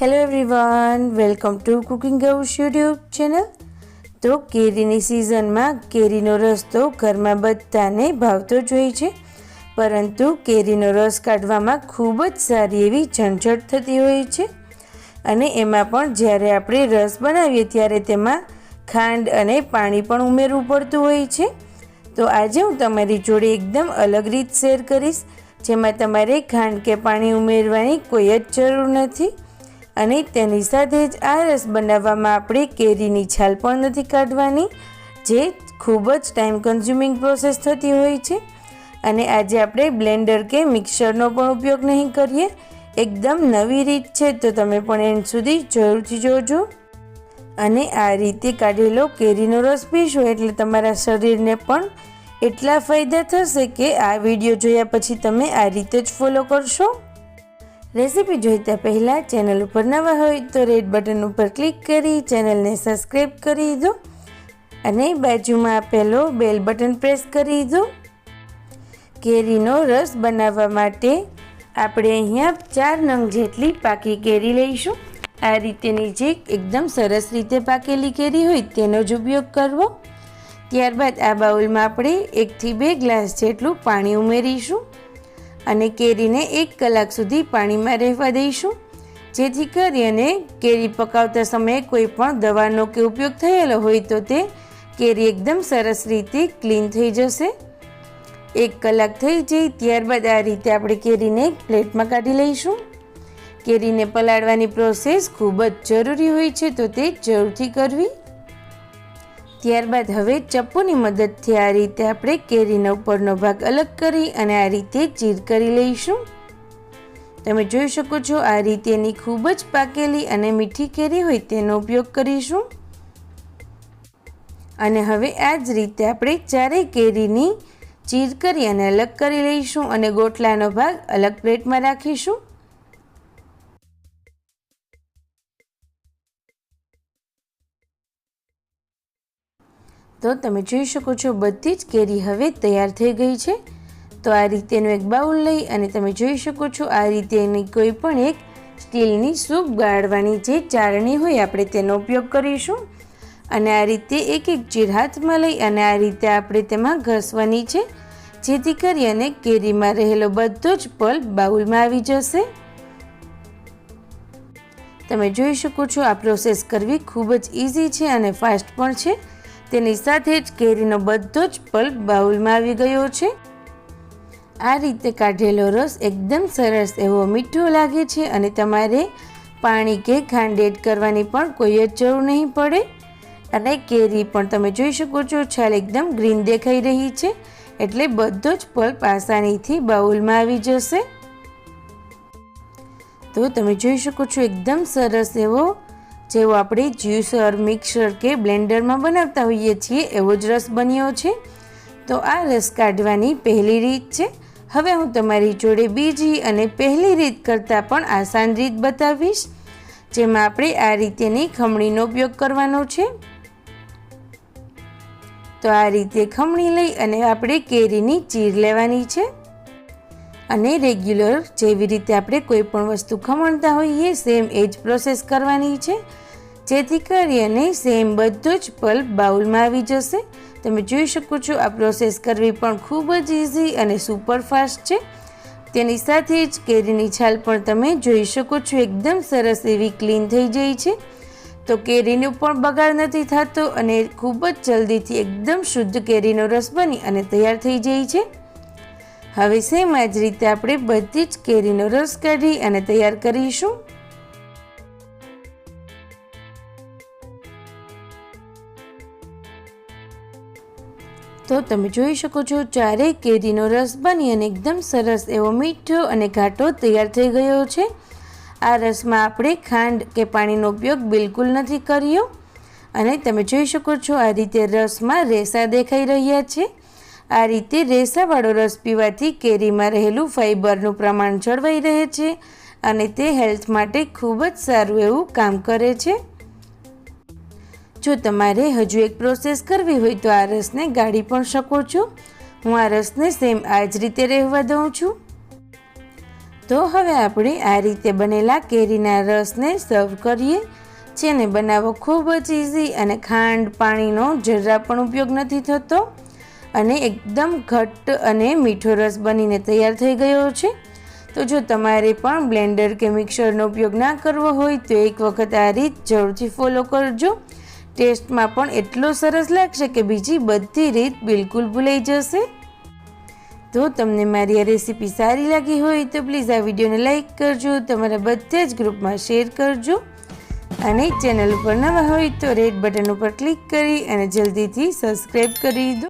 Hello everyone welcome to cooking house YouTube channel તો કેરીની સિઝનમાં કેરીનો રસ તો ઘરમાં બધાને ભાવતો જ હોય છે. પરંતુ કેરીનો રસ કાઢવામાં ખૂબ જ સારી એવી ઝંઝટ થતી હોય છે. અને એમાં પણ જ્યારે આપણે રસ બનાવીએ ત્યારે તેમાં ખાંડ અને પાણી પણ ઉમેરવું પડતું હોય છે. તો આજે હું તમારી જોડે એકદમ અલગ રીત શેર કરીશ, જેમાં તમારે ખાંડ કે પાણી ઉમેરવાની કોઈ જ જરૂર નથી. અને તેની સાથે જ આ રસ બનાવવામાં આપણે કેરીની છાલ પણ નથી કાઢવાની, જે ખૂબ જ ટાઈમ કન્ઝ્યુમિંગ પ્રોસેસ થતી હોય છે. અને આજે આપણે બ્લેન્ડર કે મિક્સરનો પણ ઉપયોગ નહીં કરીએ. એકદમ નવી રીત છે, તો તમે પણ એન્ડ સુધી જરૂરથી જોજો. અને આ રીતે કાઢેલો કેરીનો રસ પીશો એટલે તમારા શરીરને પણ એટલા ફાયદા થશે કે આ વીડિયો જોયા પછી તમે આ રીતે જ ફોલો કરશો. રેસીપી જોઈતા પહેલાં ચેનલ ઉપર નવા હોય તો રેડ બટન ઉપર ક્લિક કરી ચેનલને સબસ્ક્રાઈબ કરી દો અને બાજુમાં આપેલો બેલ બટન પ્રેસ કરી દો. કેરીનો રસ બનાવવા માટે આપણે અહીંયા ચાર નંગ જેટલી પાકી કેરી લઈશું. આ રીતેની જે એકદમ સરસ રીતે પાકેલી કેરી હોય તેનો જ ઉપયોગ કરવો. ત્યારબાદ આ બાઉલમાં આપણે એકથી બે ગ્લાસ જેટલું પાણી ઉમેરીશું. અને કેરીને એક કલાક સુધી પાણીમાં રહેવા દઈશું. જેથી કરી અને કેરી પકાવતા સમયે કોઈ પણ દવાનો કે ઉપયોગ થયેલો હોય તો તે કેરી એકદમ સરસ રીતે ક્લીન થઈ જશે. એક કલાક થઈ જાય ત્યારબાદ આ રીતે આપણે કેરીને પ્લેટમાં કાઢી લઈશું. કેરીને પલાળવાની પ્રોસેસ ખૂબ જ જરૂરી હોય છે તો તે જરૂરથી કરવી. ત્યારબાદ હવે ચપ્પુની મદદથી આ રીતે આપણે કેરીનો ઉપરનો ભાગ અલગ કરી અને આ રીતે ચીર કરી લઈશું. તમે જોઈ શકો છો આ રીતેની ખૂબ જ પાકેલી અને મીઠી કેરી હોય તેનો ઉપયોગ કરીશું. અને હવે આ જ રીતે આપણે ચારેય કેરીની ચીર કરી અને અલગ કરી લઈશું અને ગોટલાનો ભાગ અલગ પ્લેટમાં રાખીશું. તો તમે જોઈ શકો છો બધી જ કેરી હવે તૈયાર થઈ ગઈ છે. તો આ રીતેનું એક બાઉલ લઈ અને તમે જોઈ શકો છો આ રીતેની કોઈ પણ એક સ્ટીલની સૂપ ગાળવાની જે ચારણી હોય આપણે તેનો ઉપયોગ કરીશું. અને આ રીતે એક એક ચીર હાથમાં લઈ અને આ રીતે આપણે તેમાં ઘસવાની છે. જેથી કરી અને કેરીમાં રહેલો બધો જ પલ્પ બાઉલમાં આવી જશે. તમે જોઈ શકો છો આ પ્રોસેસ કરવી ખૂબ જ ઇઝી છે અને ફાસ્ટ પણ છે. તેની સાથે જ કેરીનો બધો જ પલ્પ બાઉલમાં આવી ગયો છે. આ રીતે કાઢેલો રસ એકદમ સરસ એવો મીઠો લાગે છે અને તમારે પાણી કે ખાંડ કરવાની પણ કોઈ જ જરૂર નહીં પડે. અને કેરી પણ તમે જોઈ શકો છો, છાલ એકદમ ગ્રીન દેખાઈ રહી છે, એટલે બધો જ પલ્પ આસાનીથી બાઉલમાં આવી જશે. તો તમે જોઈ શકો છો, એકદમ સરસ એવો જેવો આપણે જ્યુસર, મિક્સર કે બ્લેન્ડરમાં બનાવતા હોઈએ છીએ એવો જ રસ બન્યો છે. તો આ રસ કાઢવાની પહેલી રીત છે. હવે હું તમારી જોડે બીજી અને પહેલી રીત કરતાં પણ આસાન રીત બતાવીશ, જેમાં આપણે આ રીતેની ખમણીનો ઉપયોગ કરવાનો છે. તો આ રીતે ખમણી લઈ અને આપણે કેરીની ચીર લેવાની છે. અને રેગ્યુલર જેવી રીતે આપણે કોઈ પણ વસ્તુ ખમણતા હોઈએ સેમ એ જ પ્રોસેસ કરવાની છે. જેથી કરી અને સેમ બધું જ પલ્પ બાઉલમાં આવી જશે. તમે જોઈ શકો છો, આ પ્રોસેસ કરવી પણ ખૂબ જ ઇઝી અને સુપર ફાસ્ટ છે. તેની સાથે જ કેરીની છાલ પણ તમે જોઈ શકો છો, એકદમ સરસ એવી ક્લીન થઈ જાય છે. તો કેરીનો પણ બગાડ નથી થતો અને ખૂબ જ જલ્દીથી એકદમ શુદ્ધ કેરીનો રસ બની અને તૈયાર થઈ જાય છે. હવે સેમ આ જ રીતે આપણે બધી જ કેરીનો રસ કાઢી અને તૈયાર કરીશું. તો તમે જોઈ શકો છો, ચારેય કેરીનો રસ બની અને એકદમ સરસ એવો મીઠો અને ઘાટો તૈયાર થઈ ગયો છે. આ રસમાં આપણે ખાંડ કે પાણીનો ઉપયોગ બિલકુલ નથી કર્યો. અને તમે જોઈ શકો છો, આ રીતે રસમાં રેસા દેખાઈ રહ્યા છે. આ રીતે રેસાવાળો રસ પીવાથી કેરીમાં રહેલું ફાઈબરનું પ્રમાણ જળવાઈ રહે છે અને તે હેલ્થ માટે ખૂબ જ સારું એવું કામ કરે છે. જો તમારે હજુ એક પ્રોસેસ કરવી હોય તો આ રસને ગાળી પણ શકો છો. હું આ રસને સેમ આ જ રીતે રહેવા દઉં છું. તો હવે આપણે આ રીતે બનેલા કેરીના રસને સર્વ કરીએ. જેને બનાવવો ખૂબ જ ઇઝી અને ખાંડ, પાણીનો જરા પણ ઉપયોગ નથી થતો. અને એકદમ ઘટ્ટ અને મીઠો રસ બનીને તૈયાર થઈ ગયો છે. તો જો તમારે પણ બ્લેન્ડર કે મિક્સરનો ઉપયોગ ના કરવો હોય, તો એક વખત આ રીત જરૂરથી ફોલો કરજો. ટેસ્ટમાં પણ એટલો સરસ લાગશે કે બીજી બધી રીત બિલકુલ ભૂલાઈ જશે. તો તમને મારી આ રેસીપી સારી લાગી હોય, તો પ્લીઝ આ વિડીયોને લાઇક કરજો, તમારા બધા જ ગ્રુપમાં શેર કરજો. અને ચેનલ ઉપર નવા હોય, તો રેડ બટન ઉપર ક્લિક કરી અને જલ્દીથી સબસ્ક્રાઈબ કરી દો.